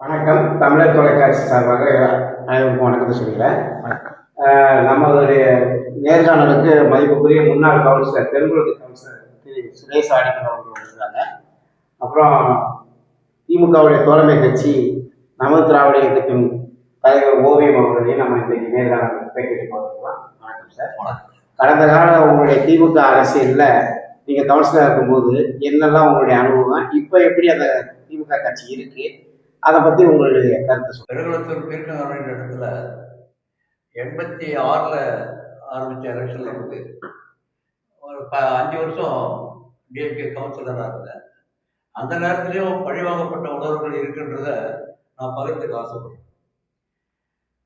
வணக்கம். தமிழர் தொலைக்காட்சி சார்பாக அனைவருக்கும் வணக்கத்தை சொல்லிக்கிறேன் ஆஹ் நம்மளுடைய நேர்காணலுக்கு மதிப்புக்குரிய முன்னாள் கவுன்சிலர் தெலுங்குலக கவுன்சிலர் திரு சுரேஷ் ஆடிக்கர் அவர்கள் வந்திருக்காங்க அப்புறம் திமுகவுடைய தோழமை கட்சி நமது திராவிட இயக்கத்தின் தலைவர் ஓவியம் அவர்களையும் நம்ம இன்றைக்கு நேர்காணல் பேட்டி போகிறோம் வணக்கம் சார். கடந்த கால உங்களுடைய திமுக அரசியல்ல நீங்க கவுன்சிலர் இருக்கும்போது என்னெல்லாம் உங்களுடைய அனுபவம்? இப்போ எப்படி அந்த திமுக கட்சி இருக்கு? அதை பத்தி உங்களுடைய கருத்தை சொல்லுங்கள் பெருகுளத்தூர் இடத்துல எண்பத்தி ஆறில் ஆரம்பித்த எலெக்ஷனில் இருந்து ஒரு ப அஞ்சு வருஷம் டிஎம்கே கவுன்சிலராக இருந்தேன். அந்த நேரத்துலையும் பழிவாங்கப்பட்ட உணர்வுகள் இருக்குன்றத நான் பகிர்ந்துக்க ஆசைப்படுறேன்.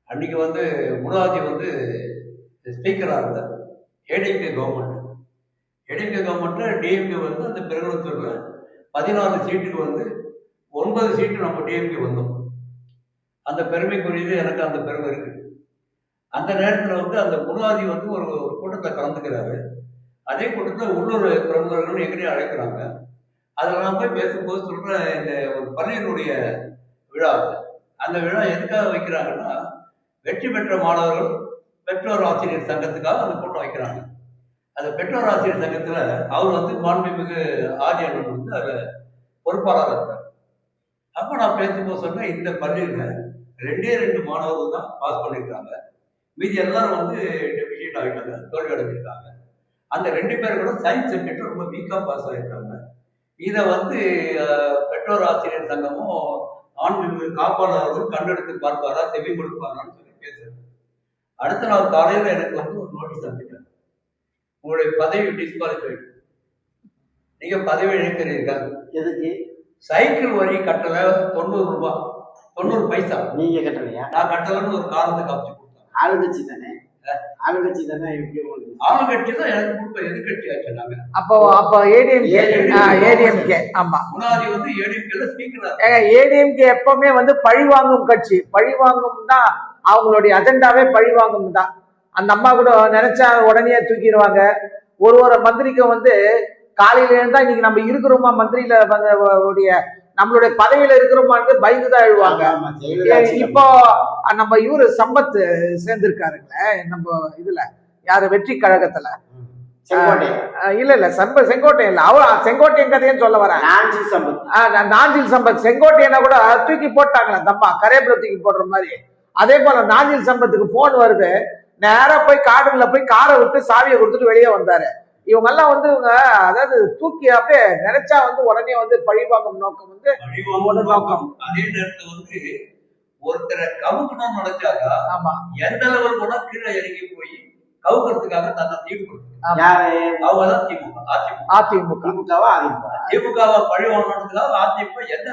அன்னைக்கு வந்து முனாஜி வந்து ஸ்பீக்கராக இருந்தார். ஏடிஎம்கே கவர்மெண்ட் ஏடிஎம்கே கவர்மெண்ட்டில் டிஎம்கே வந்து அந்த பெருங்குளத்தூரில் பதினாலு சீட்டுக்கு வந்து ஒன்பது சீட்டு நம்ம டிஎம்கே வந்தோம். அந்த பெருமைக்குரியது எனக்கு அந்த பெருமை இருக்கு. அந்த நேரத்தில் வந்து அந்த குணாதி வந்து ஒரு கூட்டத்தை கலந்துக்கிறாரு. அதே கூட்டத்தில் உள்ளூர் பிரமுகர்கள் எங்கேயும் அழைக்கிறாங்க. அதில் நான் போய் பேசும்போது சொல்கிற இந்த ஒரு பள்ளியினுடைய விழா அந்த விழா எதுக்காக வைக்கிறாங்கன்னா வெற்றி பெற்ற மாணவர்கள் பெற்றோர் ஆசிரியர் சங்கத்துக்காக அந்த கூட்டம் வைக்கிறாங்க. அந்த பெற்றோர் ஆசிரியர் சங்கத்தில் அவர் வந்து மாண்புமிகு ஆரியன் வந்து அதில் பொறுப்பாளராக இருக்கார் அப்போ நான் பேசும்போது சொன்னேன் இந்த பள்ளியில் ரெண்டே ரெண்டு மாணவர்கள் தான் பாஸ் பண்ணியிருக்காங்க மீதி எல்லாரும் வந்து டெபிஷியேட் ஆகிட்டாங்க தோல்வி அடைஞ்சிருக்காங்க அந்த ரெண்டு பேரும் கூட சயின்ஸ் சப்ஜெக்ட் ரொம்ப வீக்காக பாஸ் ஆகிருக்காங்க இதை வந்து பெற்றோர் ஆசிரியர் சங்கமும் ஆண்கள் காப்பாளர்களும் கண்டெடுத்து பார்ப்பாரா செவி கொடுப்பாரான்னு சொல்லி பேசுறேன் அடுத்த நாள் காலையில் எனக்கு வந்து ஒரு நோட்டீஸ் அனுப்பிட்டாங்க. உங்களுடைய பதவி டிஸ்குவாலிஃபைடு நீங்க பதவி இழக்கிறீர்கள். எதுக்கு? சைக்கிள் வரி கட்டல தொண்ணூறு ரூபாய் தொண்ணூறு பைசா நீங்க கட்டலையா நான் கட்டலன்னு ஒரு காரணத்தை காமிச்சு கொடுத்தாங்க ஆளுங்கட்சி தானே ஆளுங்கட்சி தானே எப்படி உங்களுக்கு ஆளுங்கட்சி தான் எனக்கு கொடுத்த எதிர்கட்சி ஆச்சு நாங்க அப்போ அப்போ ஏடிஎம்கே ஏடிஎம்கே ஆமா முன்னாடி வந்து ஏடிஎம்கேல ஸ்பீக்கர் ஏங்க ஏடிஎம்கே எப்பவுமே வந்து பழி வாங்கும் கட்சி பழி வாங்கும் தான் அவங்களுடைய அஜெண்டாவே பழி வாங்கும் தான் அந்த அம்மா கூட நினைச்சா உடனே தூக்கிடுவாங்க ஒரு ஒரு மந்திரிக்கும் வந்து காலையில இருந்தா இன்னைக்கு நம்ம இருக்கிறோமா மந்திரியில வந்து உடைய நம்மளுடைய பதவியில இருக்கிறோமான்னு பயந்து தான் எழுவாங்க இப்போ நம்ம இவரு சம்பத் சேர்ந்திருக்காருங்களே நம்ம இதுல யாரு வெற்றி கழகத்துல. செங்கோட்டை இல்ல இல்ல சம்ப செங்கோட்டையன் இல்ல. அவர் செங்கோட்டையன் கதையும் சொல்ல வரேன். நாஞ்சில் சம்பத். செங்கோட்டையனை கூட தூக்கி போட்டாங்களே அம்மா கரேபில தூக்கி போடுற மாதிரி. அதே போல நாஞ்சில் சம்பத்துக்கு போன் வருது. நேரா போய் காடுல போய் காரை விட்டு சாவியை கொடுத்துட்டு வெளியே வந்தாரு. இவங்க எல்லாம் வந்து இவங்க அதாவது தூக்கி அப்படியே நினைச்சா வந்து உடனே வந்து பழிவாங்கும் நோக்கம் வந்து நோக்கம். அதே நேரத்துல வந்து ஒருத்தரை கவுக்கணும்னு நினைச்சாக்கா ஆமா. எந்த லெவல் கூட கீழே இறங்கி போய் கவுக்கிறதுக்காக தன்னை ஈடுபடுத்து யாரு? அவங்க தான் திமுக அதிமுக. அதிமுக. திமுகவா அதிமுக திமுகவை பழி வாங்கணுன்றதுக்காக அதிமுக எந்த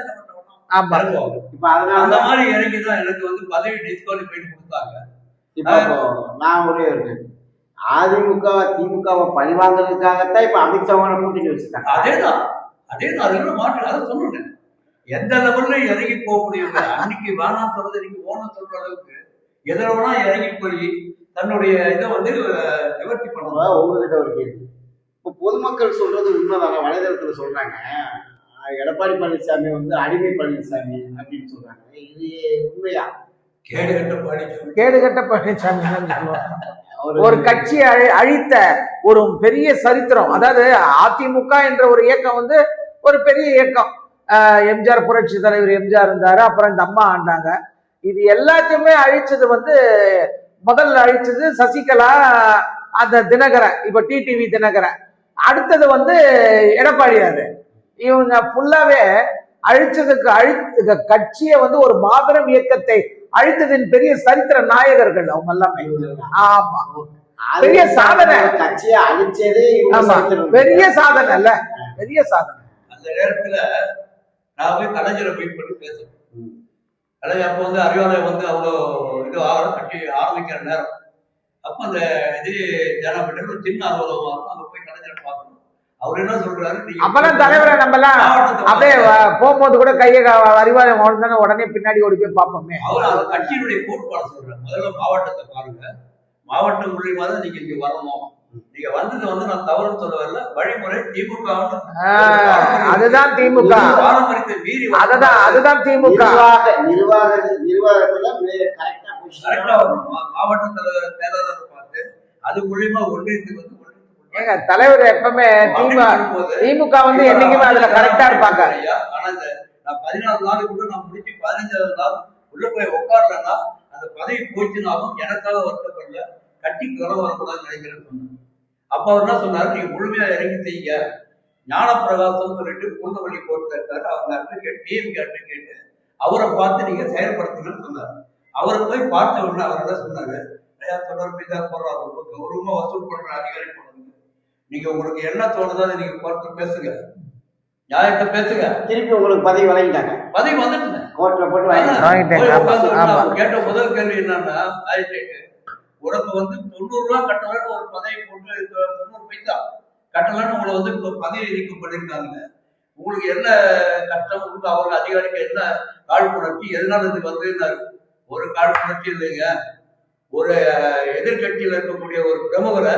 ஆமா. இறங்குவாங்க. இப்ப அதனால அந்த மாதிரி இறங்கி தான் எனக்கு வந்து பதவி டிஸ்குவாலிஃபைட் கொடுத்தாங்க. இப்ப நான் ஒரே ஒரு அதிமுக திமுகவை பழி வாங்குறதுக்காகத்தான் இப்ப அமித்ஷாவோட கூட்டணி வச்சிருக்காங்க. அதேதான். அதேதான். அதுல மாற்று? அதை சொன்னேன் எந்த லெவல்ல இறங்கி போக முடியும் அன்னைக்கு வேணாம் சொல்றது நீங்க ஓனம் சொல்ற அளவுக்கு எதிர வேணா இறங்கி போய் தன்னுடைய இதை வந்து நிவர்த்தி பண்ணுவாங்க உங்ககிட்ட ஒரு கேள்வி. இப்போ பொதுமக்கள் சொல்றது உண்மைதாங்க. வலைதளத்துல சொல்றாங்க. எடப்பாடி பழனிசாமி வந்து அடிமை பழனிசாமி அப்படின்னு சொல்றாங்க. இது உண்மையா? கேடு கட்ட பாடி கேடுகட்ட பழனிசாமி சொல்லுவாங்க. ஒரு கட்சியை அழி அழித்த ஒரு பெரிய சரித்திரம். அதாவது அதிமுக என்ற ஒரு இயக்கம் வந்து ஒரு பெரிய இயக்கம். எம்ஜிஆர் புரட்சி தலைவர் எம்ஜிஆர் இருந்தாரு அப்புறம் இந்த அம்மா ஆண்டாங்க. இது எல்லாத்தையுமே அழிச்சது வந்து முதல்ல அழிச்சது சசிகலா அந்த தினகரன் இப்ப டிடிவி தினகரன். அடுத்தது வந்து எடப்பாடியாரு இவங்க ஃபுல்லாவே அழிச்சதுக்கு அழி கட்சியை வந்து ஒரு மாபெரும் இயக்கத்தை அழித்ததின் பெரிய சரித்திர நாயகர்கள் அவங்க எல்லாமே ஆமா பெரிய சாதனை. கட்சியை அழிச்சதே ஆமா. பெரிய சாதனை இல்ல பெரிய சாதனை அந்த நேரத்துல நான் போய் கலைஞரை மீட் பண்ணி பேசுறேன். கலைஞர் அப்போ வந்து அறிவாலயம் வந்து அவ்வளோ இது ஆகிற கட்சி ஆரம்பிக்கிற நேரம் அப்போ அந்த இது ஜனாபேட்டையில் ஒரு சின்ன அலுவலகம் இருக்கும் அங்கே போய் அவர் என்ன சொல்றாரு? நீங்க அப்பெல்லாம் தலைவரை நம்ம எல்லாம் அப்படியே போகும்போது கூட கையை அறிவாலயம் உடனே உடனே பின்னாடி ஓடி போய் பார்ப்போமே. அவர் அவர் கட்சியினுடைய கோட்பாடு சொல்றாரு. முதல்ல மாவட்டத்தை பாருங்க. மாவட்டம் மூலியமா தான் நீங்க இங்க வரணும். நீங்க வந்தது வந்து நான் தவறுன்னு சொல்ல வரல வழிமுறை திமுக அதுதான் திமுக. பாரம்பரியத்தை மீறி அதுதான் அதுதான் திமுக. நிர்வாக நிர்வாக நிர்வாகத்துல கரெக்டா மாவட்ட தலைவர் செயலாளரை பார்த்து அது மூலியமா ஒன்றியத்துக்கு வந்து ஏங்க தலைவர் எப்பவுமே திமுக திமுக வந்து என்னைக்குமே அதுல கரெக்டா இருப்பாங்க. ஐயா, ஆனா இந்த நான் பதினாறு முடிச்சு பதினஞ்சாவது நாள் உள்ள போய் உட்காரலன்னா அந்த பதவி போச்சுனாலும் எனக்காக வருத்தப்படல. கட்டி குறை வரக்கூடாதுன்னு நினைக்கிறேன்னு சொன்னேன் அப்ப அவர் என்ன சொன்னாரு? நீங்க முழுமையா இறங்கி செய்யுங்க. ஞானப்பிரகாசம் சொல்லிட்டு பூந்தமல்லி கோர்ட்ல இருக்காரு. அவங்க அட்வொகேட் டிஎம்கே அட்வொகேட் அவரை பார்த்து நீங்க செயல்படுத்துங்கன்னு சொன்னாரு. அவரை போய் பார்த்த உடனே அவர் என்ன சொன்னாரு? ஐயா தொடர் மீதா போடுறாரு ரொம்ப கௌரவமா வசூல் பண்ற அதிகாரி போடுறது நீங்க உங்களுக்கு என்ன தோணுதோ அதை நீங்க பார்த்து பேசுங்க. நியாயத்தை பேசுங்க. திருப்பி உங்களுக்கு பதவி வழங்கிட்டாங்க. பதவி வந்துட்டு கோர்ட்ல போட்டு கேட்ட முதல் கேள்வி என்னன்னா மேஜிஸ்ட்ரேட் உனக்கு வந்து தொண்ணூறு ரூபா கட்டலன்னு ஒரு பதவி போட்டு தொண்ணூறு பைசா கட்டலன்னு உங்களை வந்து இப்போ பதவி நீக்கம் பண்ணியிருக்காங்க உங்களுக்கு என்ன கஷ்டம்? உங்களுக்கு அவங்க அதிகாரிக்கு என்ன காழ்ப்புணர்ச்சி எதனால இது வந்ததுன்னாரு. ஒரு காழ்ப்புணர்ச்சி இல்லைங்க. ஒரு எதிர்கட்சியில் இருக்கக்கூடிய ஒரு பிரமுகரை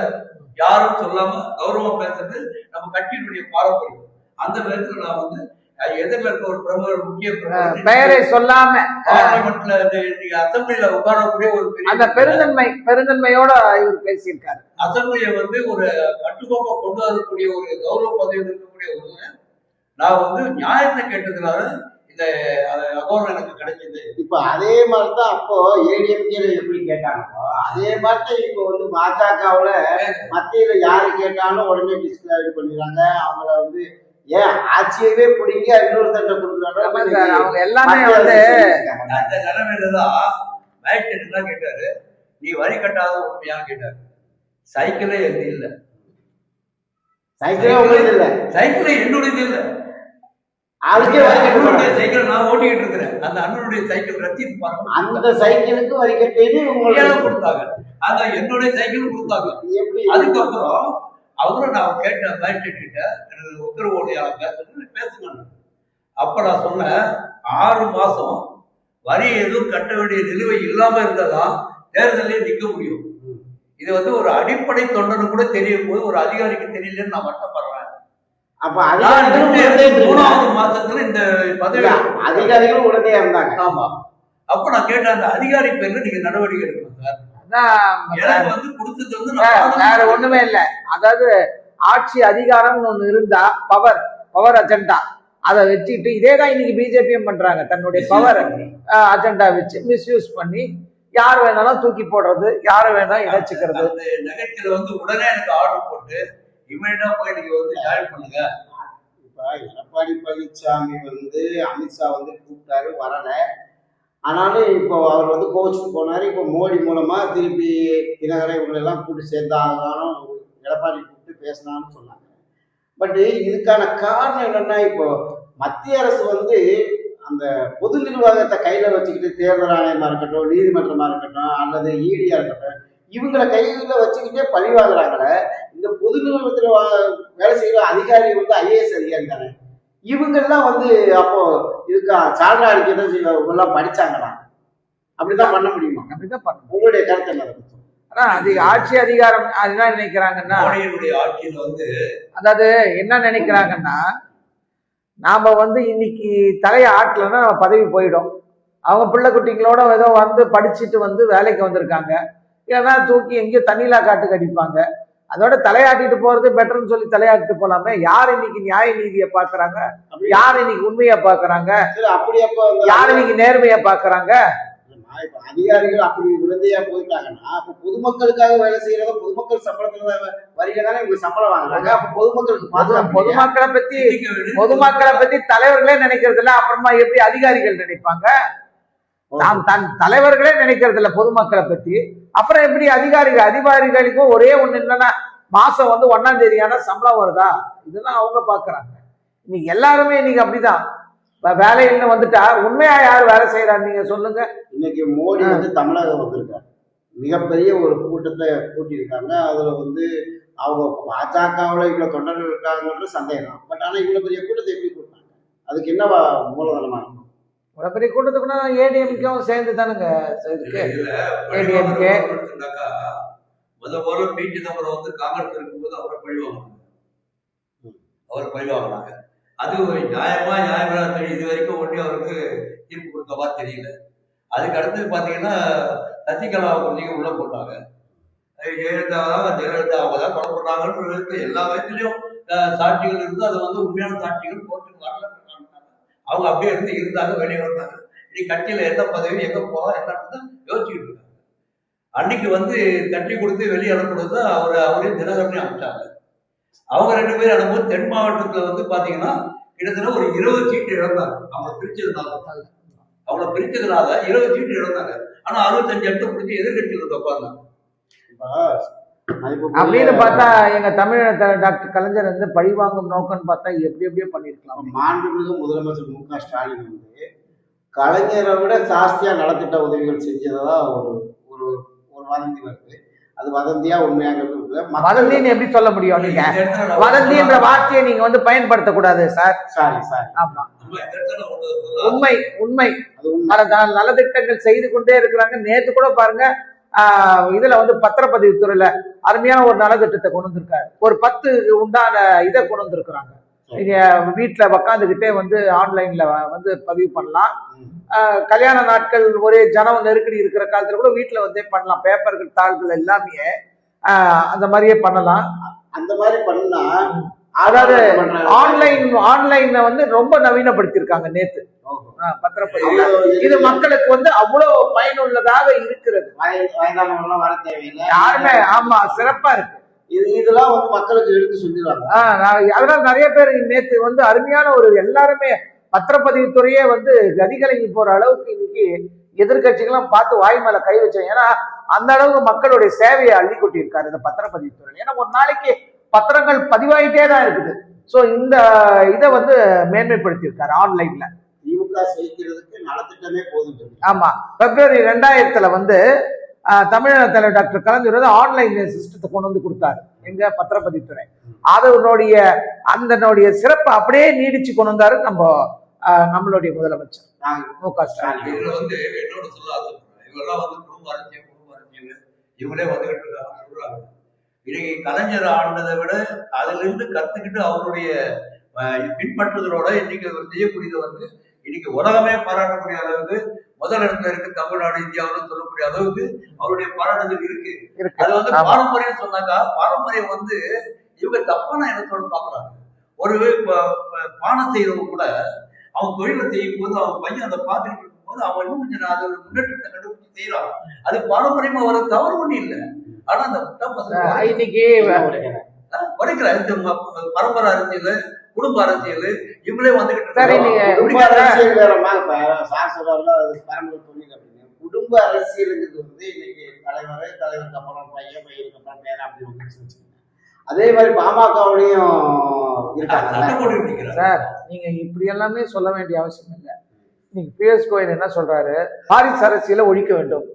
யாரும் சொல்லாம கௌரவமா பேசுறது நம்ம கட்சியினுடைய பாரம்பரியம். அந்த விதத்துல நான் வந்து எதிரில் இருக்க ஒரு பிரமுகர் முக்கிய பெயரை சொல்லாம பார்லிமெண்ட்ல அசம்பிளில உட்காரக்கூடிய ஒரு அந்த பெருந்தன்மை பெருந்தன்மையோட இவர் பேசியிருக்காரு. அசம்பிளியை வந்து ஒரு கட்டுக்கோப்பா கொண்டு வரக்கூடிய ஒரு கௌரவ பதவியில் இருக்கக்கூடிய ஒருவங்க நான் வந்து நியாயத்தை கேட்டதுனால இந்த அஹ், அகௌரவம் எனக்கு கிடைச்சது இப்ப அதே மாதிரி தான் அப்போ ஏடிஎம்கேல எப்படி கேட்டாங்களோ அதே மாதிரி தான் இப்போ வந்து பாஜகவுல மத்தியில யாரு கேட்டாலும் உடனே டிஸ்கிளாரிட் பண்ணிடுறாங்க. அவங்கள வந்து ஏன் ஆட்சியவே பிடிங்க இன்னொருத்தட்ட ஆமா கொடுக்குறாங்க அவங்க எல்லாமே வந்து அந்த நிலைமையில தான் மேஜிஸ்ட்ரேட் என்ன கேட்டாரு. நீ வரி கட்டாத உண்மையான்னு கேட்டாரு. சைக்கிளே எது இல்ல. சைக்கிளே உங்களுக்கு இல்ல. சைக்கிளே என்னுடையது இல்ல. அதுக்கே. சைக்கிள் நான் ஓட்டிக்கிட்டு இருக்கிறேன். அந்த அண்ணனுடைய சைக்கிள் பாருங்க அந்த சைக்கிளுக்கு வரி உங்களுக்கு கொடுத்தாங்க. அந்த என்னுடைய சைக்கிள் கொடுத்தாங்க. அதுக்கப்புறம் அவரும் நான் கேட்ட மேஜிஸ்ட்ரேட் எனக்கு உத்தரவோடைய பேசுறது பேசுங்க அப்ப நான் சொன்னேன் ஆறு மாசம் வரி எதுவும் கட்ட வேண்டிய நிலுவை இல்லாம இருந்ததா தேர்தலே நிக்க முடியும். இது வந்து ஒரு அடிப்படை தொண்டனு கூட தெரியும் போது ஒரு அதிகாரிக்கு தெரியலன்னு நான் மட்டுப்படுறேன் அப்ப நான் அதிகாரிகளும் இந்த உடனே இருந்தாங்க. மூணாவது மாசத்துல இந்த பதவி இல்ல, அதிகாரிகளும் உடனே இருந்தாங்க ஆமா. அப்ப நான் கேட்டேன் அந்த அதிகாரி பேர்ல நீங்க நடவடிக்கை எடுக்கணும் சார். எனக்கு வந்து கொடுத்தது வந்து வேற ஒண்ணுமே இல்ல. அதாவது ஆட்சி அதிகாரம்னு ஒண்ணு இருந்தா பவர் பவர் அஜெண்டா அதை வச்சுக்கிட்டு இதே தான் இன்னைக்கு பிஜேபியும் பண்றாங்க. தன்னுடைய பவர் அஜெண்டா வச்சு மிஸ்யூஸ் பண்ணி யார் வேணாலும் தூக்கி போடுறது யாரை வேணாலும் இணைச்சுக்கிறது. அந்த நிகழ்ச்சியில வந்து உடனே எனக்கு ஆர்டர் போட்டு இமீடியட்டா போய் நீங்க வந்து ஜாயின் பண்ணுங்க. இப்ப எடப்பாடி பழனிசாமி வந்து அமித்ஷா வந்து கூப்பிட்டாரு வரல. ஆனாலும் இப்போ அவர் வந்து கோச்சுக்கு போனாரு. இப்போ மோடி மூலமா திருப்பி தினகரை இவங்களை எல்லாம் கூப்பிட்டு சேர்ந்தாலும் எடப்பாடி கூப்பிட்டு பேசினான்னு சொன்னாங்க. பட் இதுக்கான காரணம் என்னன்னா இப்போ மத்திய அரசு வந்து அந்த பொது நிர்வாகத்தை கையில வச்சுக்கிட்டு தேர்தல் ஆணையமா இருக்கட்டும் நீதிமன்றமா இருக்கட்டும் அல்லது ஈடியா இருக்கட்டும் இவங்களை கையில வச்சுக்கிட்டே பழி வாங்குறாங்களே இந்த பொது நிறுவனத்துல வேலை செய்யற அதிகாரி வந்து ஐஏஎஸ் அதிகாரி தானே? இவங்கெல்லாம் வந்து அப்போ இதுக்கா சால்ரா அடிக்கதான் செய்ய எல்லாம் படிச்சாங்களா? அப்படிதான் பண்ண முடியுமா? அப்படிதான் உங்களுடைய கருத்து என்ன? ஆனா அது ஆட்சி அதிகாரம் அது என்ன நினைக்கிறாங்கன்னா ஆட்சியில வந்து அதாவது என்ன நினைக்கிறாங்கன்னா நாம வந்து இன்னைக்கு தலையை ஆட்டலைன்னா நம்ம பதவி போயிடும். அவங்க பிள்ளை குட்டிங்களோட ஏதோ வந்து படிச்சுட்டு வந்து வேலைக்கு வந்திருக்காங்க. இல்லைன்னா தூக்கி எங்கேயோ தண்ணிலா காட்டுக்கு அடிப்பாங்க. அதோட தலையாட்டிட்டு போறது பெட்டர்னு சொல்லி தலையாட்டிட்டு போலாமே. யார் இன்னைக்கு நியாய நீதியை பாக்குறாங்க அப்படி யார் இன்னைக்கு உண்மையை பாக்குறாங்க யார் இன்னைக்கு நேர்மையை பாக்குறாங்க அதிகாரிகள் அப்படி விருந்தையா போயிட்டாங்கன்னா அப்ப பொதுமக்களுக்காக வேலை செய்யறத பொதுமக்கள் சம்பளத்துல வரியில தானே இவங்க சம்பளம் வாங்குறாங்க. அப்ப பொதுமக்களுக்கு? பொதுமக்களை பத்தி பொதுமக்களை பத்தி தலைவர்களே நினைக்கிறது இல்ல அப்புறமா எப்படி அதிகாரிகள் நினைப்பாங்க? தாம் தன் தலைவர்களே நினைக்கிறது இல்ல பொதுமக்களை பத்தி. அப்புறம் எப்படி அதிகாரிகள் அதிகாரிகளுக்கும் ஒரே ஒண்ணு என்னன்னா மாசம் வந்து ஒன்னாம் தேதி ஆனா சம்பளம் வருதா? இதெல்லாம் அவங்க பாக்குறாங்க. இன்னைக்கு எல்லாருமே இன்னைக்கு அப்படிதான். இப்ப வேலையில வந்துட்டா உண்மையா யார் வேலை செய்யறாங்க நீங்க சொல்லுங்க. இன்னைக்கு மோடி வந்து தமிழகம் வந்திருக்காரு. மிகப்பெரிய ஒரு கூட்டத்தை கூட்டியிருக்காங்க. அதுல வந்து அவங்க பாஜகவுல இவ்வளவு தொண்டர்கள் இருக்காங்கன்ற சந்தேகம். பட் ஆனா இவ்வளவு பெரிய கூட்டத்தை எப்படி கூட்டாங்க அதுக்கு என்னவா மூலதனமா இருக்கும் ஒரு பெரிய கூட்டத்துக்குன்னா ஏடிஎம்கும் சேர்ந்து தானுங்க இருக்கு இதுல ADMK. பழிவாங்கல் எடுத்துட்டாக்கா, முத முதல்ல பி சிதம்பரம் வந்து காங்கிரஸ் இருக்கும்போது அவரை பழிவாங்க அவர் பழிவாங்கினாங்க அது ஒரு நியாயமா நியாயமா தெரியும். இது வரைக்கும் ஒன்றே அவருக்கு தீர்ப்பு கொடுத்த மாதிரி தெரியல. அதுக்கு அடுத்தது பார்த்தீங்கன்னா சசிகலா கொஞ்சம் உள்ள போட்டாங்க. அஹ் ஜெயலலிதா அவங்க தான் கொலை பண்ணாங்கன்னு. எல்லா வயசுலயும் சாட்சிகள் இருந்து அது வந்து உண்மையான சாட்சிகள் கோர்ட்டுக்கு வரல. அவங்க அப்படியே இருந்து இருந்தாங்க வெளியே வந்தாங்க. இன்னைக்கு கட்சியில எந்த பதவி எங்க போகலாம் என்னன்னு யோசிச்சுக்கிட்டு இருக்காங்க அன்னைக்கு வந்து கட்டி கொடுத்து வெளியே அனுப்புறது அவர் அவரையும் தினகரனையும் அனுப்பிச்சாங்க. அவங்க ரெண்டு பேரும் அனுப்பும்போது தென் மாவட்டத்துல வந்து பாத்தீங்கன்னா கிட்டத்தட்ட ஒரு இருபது சீட்டு இழந்தாங்க. அவங்கள பிரிச்சதுனால. அவங்கள பிரிச்சதுனால இருபது சீட்டு இழந்தாங்க. ஆனா அறுபத்தஞ்சு இடத்த பிடிச்சி எதிர்கட்சியில் உட்காந்தாங்க அப்படின்னு பார்த்தா எங்க தமிழக டாக்டர் கலைஞர் வந்து பழிவாங்கும் நோக்கம்னு பார்த்தா எப்படி எப்படியோ பண்ணிருக்கலாம் மாண்புமிகு முதலமைச்சர் மு க ஸ்டாலின் வந்து கலைஞரை விட ஜாஸ்தியா நலத்திட்ட உதவிகள் செஞ்சதா ஒரு ஒரு ஒரு வதந்தி வருது. அது வதந்தியா உண்மையாங்கிறது வதந்தின்னு எப்படி சொல்ல முடியும் நீங்க? வதந்தின்ற வார்த்தையை நீங்க வந்து பயன்படுத்தக்கூடாது சார். Sorry sorry. ஆமா. உண்மை உண்மை. அது உண்மை. பல த- நலத்திட்டங்கள் செய்து கொண்டே இருக்கிறாங்க. நேத்து கூட பாருங்க இதுல வந்து பத்திரப்பதிவு துறையில அருமையான ஒரு நலத்திட்டத்தை கொண்டு வந்திருக்காரு. ஒரு பத்து உண்டான இதை கொண்டு வந்திருக்கிறாங்க. நீங்க வீட்டுல உக்காந்துக்கிட்டே வந்து ஆன்லைன்ல வந்து பதிவு பண்ணலாம். கல்யாண நாட்கள் ஒரே ஜனம் நெருக்கடி இருக்கிற காலத்துல கூட வீட்டுல வந்தே பண்ணலாம். பேப்பர்கள் தாள்கள் எல்லாமே அந்த மாதிரியே பண்ணலாம். அந்த மாதிரி பண்ணா அதாவது. ஆன்லைன் ஆன்லைன்ல வந்து ரொம்ப நவீனப்படுத்தியிருக்காங்க நேத்து. பத்திரப்பதிவு. இது மக்களுக்கு வந்து அவ்வளவு பயனுள்ளதாக இருக்கிறது. வய- வயதானவங்கலாம் வர தேவையில்லை. யாருமே ஆமா சிறப்பா இருக்கு. இது இதெல்லாம் வந்து மக்களுக்கு எடுத்து சொல்லிடுவாங்க. அதனால நிறைய பேர் நேத்து வந்து அருமையான ஒரு எல்லாருமே பத்திரப்பதிவு துறையே வந்து கதிகலங்கி போற அளவுக்கு இன்னைக்கு எதிர்கட்சிகள்லாம் பார்த்து வாய் மேல கை வச்சாங்க. ஏன்னா அந்த அளவுக்கு மக்களுடைய சேவையை அள்ளி கொட்டியிருக்காரு இந்த பத்திரப்பதிவு துறை ஏன்னா ஒரு நாளைக்கு பத்திரங்கள் பதிவாயிட்டே தான் இருக்குது. ஸோ இந்த இதை வந்து மேன்மைப்படுத்தியிருக்காரு ஆன்லைன்ல. திமுக செய்கிறதுக்கு நலத்திட்டமே போதும் ஆமா. பிப்ரவரி ரெண்டாயிரத்துல வந்து தமிழக தலைவர் டாக்டர் கலைஞர் வந்து ஆன்லைன் சிஸ்டத்தை கொண்டு வந்து கொடுத்தாரு. எங்க பத்திரப்பதிவுத்துறை அதனுடைய அதனுடைய சிறப்பை அப்படியே நீடிச்சு கொண்டு வந்தாரு நம்ம நம்மளுடைய முதலமைச்சர். மு க ஸ்டாலின். வந்து என்னோட சொல்ல ஆசைப்படுறேன் இவெல்லாம் வந்து குடும்ப அரசியல் குடும்ப அரசியல். இவங்களே வந்துகிட்டு இருக்காங்க சொல்றாங்க இன்னைக்கு கலைஞர் ஆண்டதை விட அதுல இருந்து கத்துக்கிட்டு அவருடைய பின்பற்றுதலோட இன்னைக்கு அவர் செய்யக்கூடியது வந்து இன்னைக்கு உலகமே பாராட்டக்கூடிய அளவுக்கு முதல் இடத்துல இருக்கு தமிழ்நாடு இந்தியாவில் சொல்லக்கூடிய அளவுக்கு அவருடைய பாராட்டுதல் இருக்கு. அது வந்து. பாரம்பரியம் சொன்னாக்கா பாரம்பரியம் வந்து இவங்க தப்பான இடத்தோட பாக்குறாங்க ஒரு ப- ப- பானை செய்யறவங்க கூட அவன் தொழிலை செய்யும் போது அவன் பையன் அதை பார்த்துட்டு இருக்கும்போது அவன் இன்னும் கொஞ்சம் அதோட முன்னேற்றத்தை கண்டுபிடிச்சு செய்யறான் அது பாரம்பரியமா வர தவறு ஒண்ணு இல்லை. ஆனா அந்த இன்னைக்கு ம- பரம்பரை அரசியல் குடும்ப அரசியல் இவங்களே வந்துகிட்டு சரி, வேறமா இப்ப சொல்றாருல அது பரம்பரை தொழில் அப்படின்னு. குடும்ப அரசியலுங்கிறது வந்து இன்னைக்கு தலைவர் தலைவருக்கு அப்புறம் பையன் பையனுக்கு அப்புறம் பேரன் அப்படி வச்சுக்கோங்க. அதே மாதிரி பாமகவுடையும் இருக்காங்க சார் நீங்க இப்படி எல்லாமே சொல்ல வேண்டிய அவசியம் இல்லை. நீங்க பிஎஸ் கோயில் என்ன சொல்றாரு? வாரிசு அரசியலை ஒழிக்க வேண்டும்.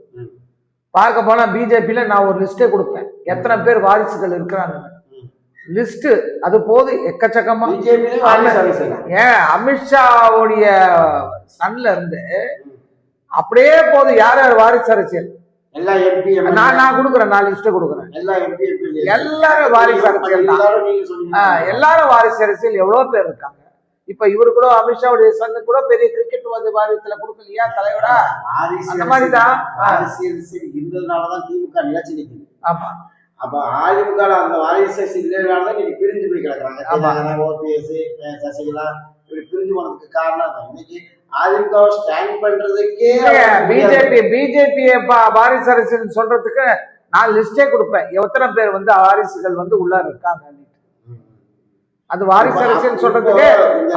பார்க்க போனா பிஜேபியில நான் ஒரு லிஸ்டே கொடுப்பேன். எத்தனை பேர் வாரிசுகள் இருக்கிறாங்க. லிஸ்ட் அது போது எக்கச்சக்கமா. ஏன் அமித்ஷாவுடைய சன்ல இருந்து அப்படியே போதும் யார் யார் வாரிசு அரசியல்? எல்லா எம்பி நான் நான் கொடுக்குறேன் நான் லிஸ்ட் கொடுக்குறேன். எல்லா எம்பி எல்லாரும் வாரிசு அரசியல் எல்லாரும் வாரிசு அரசியல். எவ்வளவு பேர் இருக்காங்க. இப்ப இவரு கூட அமித்ஷாவுடைய சன்னு கூட பெரிய கிரிக்கெட் வாரியத்துல கொடுக்கலையா தலைவரா? அந்த மாதிரி தான். அரசியல் இருந்ததுனாலதான் திமுக நிலைச்சு ஆமா. அப்ப அதிமுக அந்த வாரிசு அரசியல் இல்லைனாலதான் நீங்க பிரிஞ்சு போய் கிடக்குறாங்க. ஓபிஎஸ் சசிகலா இப்படி பிரிஞ்சு போனதுக்கு காரணம். இன்னைக்கு அதிமுக ஸ்டாண்ட் பண்றதுக்கே பிஜேபி பிஜேபி வாரிசு அரசியல் சொல்றதுக்கு நான் லிஸ்டே கொடுப்பேன். எத்தனை பேர் வந்து வாரிசுகள் வந்து உள்ள இருக்காங்க அது வாரிசு அரசியல் சொல்றதுக்கு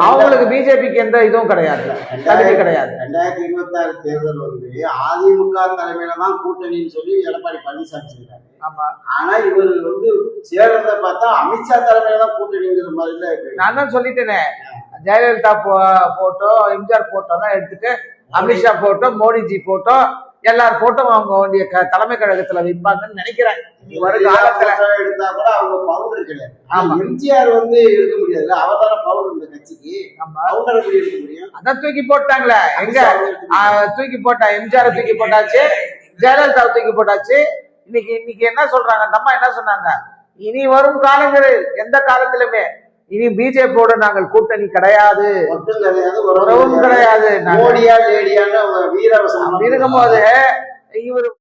அவங்களுக்கு பிஜேபிக்கு எந்த இதுவும் கிடையாது. தகுதி கிடையாது. ரெண்டாயிரத்தி இருபத்தி ஆறு தேர்தல் வந்து அதிமுக தலைமையில தான் கூட்டணின்னு சொல்லி எடப்பாடி பழனிசாமி சொல்லிட்டாரு. ஆமா. ஆனா இவர் வந்து சேர்றத பார்த்தா அமித்ஷா தலைமையில தான் கூட்டணிங்கிற மாதிரி தான் இருக்கு. நான் தான் சொல்லிட்டேனே. ஜெயலலிதா போட்டோ எம்ஜிஆர் போட்டோ தான் எடுத்துட்டு அமித்ஷா போட்டோ மோடிஜி போட்டோ எல்லார் போட்டோ அவங்க வேண்டிய தலைமை கழகத்துல வைப்பாங்கன்னு நினைக்கிறேன். வரும் காலத்துல. எடுத்தா கூட அவங்க பவுண்டர் கிடையாது. எம்ஜிஆர் வந்து இருக்க முடியாதுல்ல அவர் தானே பவுண்டர் இந்த கட்சிக்கு. எப்படி இருக்க முடியும்? அதான் தூக்கி போட்டாங்களே. எங்க? முடியாது. தூக்கி போட்டா எம்ஜிஆர் தூக்கி போட்டாச்சு ஜெயலலிதா தூக்கி போட்டாச்சு. இன்னைக்கு இன்னைக்கு என்ன சொல்றாங்க? அந்த அம்மா என்ன சொன்னாங்க? இனி வரும் காலங்களில் எந்த காலத்திலுமே. இனி பிஜேபியோட நாங்கள் கூட்டணி கிடையாது. உறவும் கிடையாது. மோடியா அவங்க வீரவசனம் இருக்கும்போது இவர்